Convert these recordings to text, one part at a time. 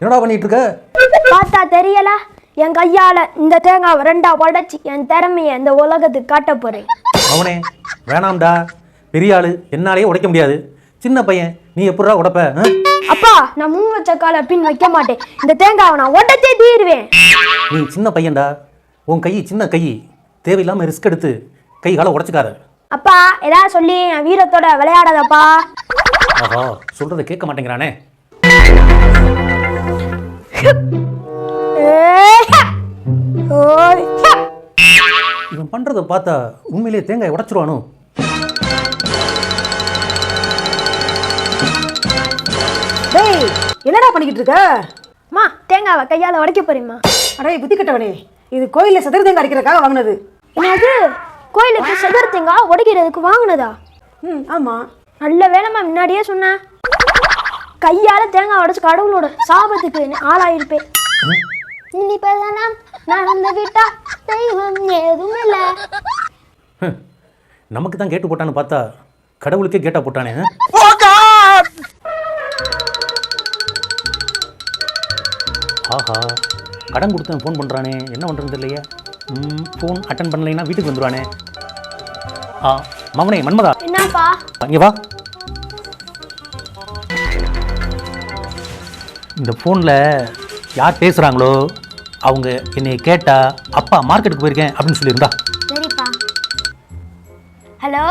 என்னடா பண்ணிட்டு இருக்க பார்த்தா தெரியல. என் கையால இந்த தேங்காவை ரெண்டா உடைச்சி என் திறமைய இந்த உலகத்துக்கு காட்ட போறேன். அவனே வேணாம்டா. பெரிய ஆளு என்னாலேயே உடைக்க முடியாது. சின்ன பையன் நீ எப்படிடா உடைப்ப? அப்பா நான் முன் வச்ச கால பின் வைக்க மாட்டேன். இந்த தேங்காவை நான் உடைச்சே தீருவேன். நீ சின்ன பையன்டா. உன் கை சின்ன கை. தேவையில்லாம ரிஸ்க் எடுத்து கை காலை உடைச்சுக்காத. அப்பா ஏதாவது சொல்லி என் வீரத்தோட விளையாடாதப்பா. ஆஹா சொல்றதை கேட்க மாட்டேங்கிறானே. இவன் பண்றதை பார்த்தா உண்மையிலேயே தேங்காய் உடைச்சிருவானோ? என்னடா பண்ணிக்கிட்டு இருக்க? அம்மா தேங்காவை கையால உடைக்க போறேம்மா. அடே புத்தி கட்டவனே. இது கோயிலில் சதுர தேங்காய் அடிக்கிறதுக்காக வாங்கினது. என்னது? கோயிலுக்கு செதர் தேங்காய் உடைக்கிறதுக்கு வாங்கினதா? ம் ஆமாம் நல்ல வேலைம்மா முன்னாடியே சொன்னேன் கையால தேங்காய் உடைச்சு கடவுளோட சாபத்துக்கு ஆளாயிருப்பேன். இனிப்பதெல்லாம் நடந்து விட்டா தெய்வம் ஏதும் இல்லை. நமக்கு தான் கேட்டு போட்டான்னு பார்த்தா கடவுளுக்கே கேட்டா போட்டானே ஆஹா. கடன் கொடுத்தேன் ஃபோன் பண்ணுறானே என்ன பண்ணுறது இல்லையே ஃபோன் அட்டன் பண்ணலைன்னா வீட்டுக்கு வந்துடுவானே ஆ மவனே மன்மதா. என்னப்பா? இங்கே வா. இந்த ஃபோனில் யார் பேசுகிறாங்களோ அவங்க என்னை கேட்டா அப்பா மார்க்கெட்டுக்கு போயிருக்கேன் அப்படின்னு சொல்லியிருந்தா சரிப்பா. ஹலோ?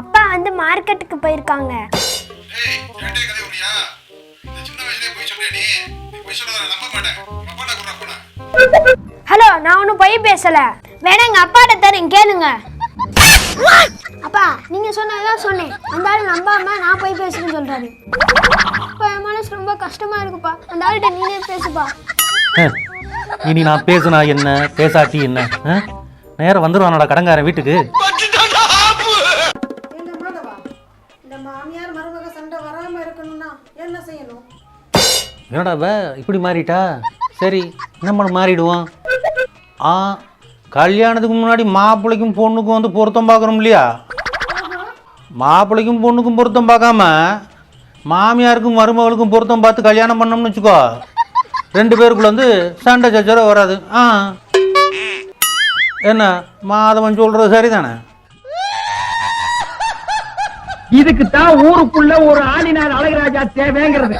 அப்பா வந்து மார்க்கெட்டுக்கு போயிருக்காங்க. ஏய், என்கிட்டயே கதை விடுறியா? இந்த சின்ன வயசுலயே பொய் சொல்றியா நீ? நீ பொய் சொல்றத நான் நம்ப மாட்டேன். உங்க அப்பாட்ட கொடுறா போனை. ஹலோ நான் ஒன்றும் பொய் பேசல வேணா எங்க அப்பாட்ட தரேன் கேளுங்க அப்பா நீங்க சொன்னதான் சொன்னேன் அந்த ஆள் நம்பாம நான் போய் பேசுறேன்னு சொல்றாரு அப்பா என் மனசு ரொம்ப கஷ்டமா இருக்குப்பா அந்த ஆள்கிட்ட நீனே பேசுப்பா. இனி நான் பேசுனா என்ன பேசாட்டி என்ன ஆ? நேரம் வந்துடுவானடா கடங்காரன் வீட்டுக்கு சண்டை வராமல் இருக்கணும்னா என்ன செய்யணும்? என்னடா இப்படி மாறிட்டா? சரி என்ன பண்ண மாறிடுவோம். ஆ கல்யாணத்துக்கு முன்னாடி மாப்பிள்ளைக்கும் பொண்ணுக்கும் வந்து பொருத்தம் பார்க்குறோம் இல்லையா? மாப்பிள்ளைக்கும் பொண்ணுக்கும் பொருத்தம் பார்க்காம மாமியாருக்கும் மருமகளுக்கும் பொருத்தம் பார்த்து கல்யாணம் பண்ணோம்னு வச்சுக்கோ. ரெண்டு பேருக்குள்ள வந்து சண்டை சச்சரவு வராது. ஆ. என்ன மாதவன் சொல்கிறது சரிதானே? இதுக்கு தான் ஊருக்குள்ள ஒரு ஆளினார் அழகராஜா தேவைங்கிறது.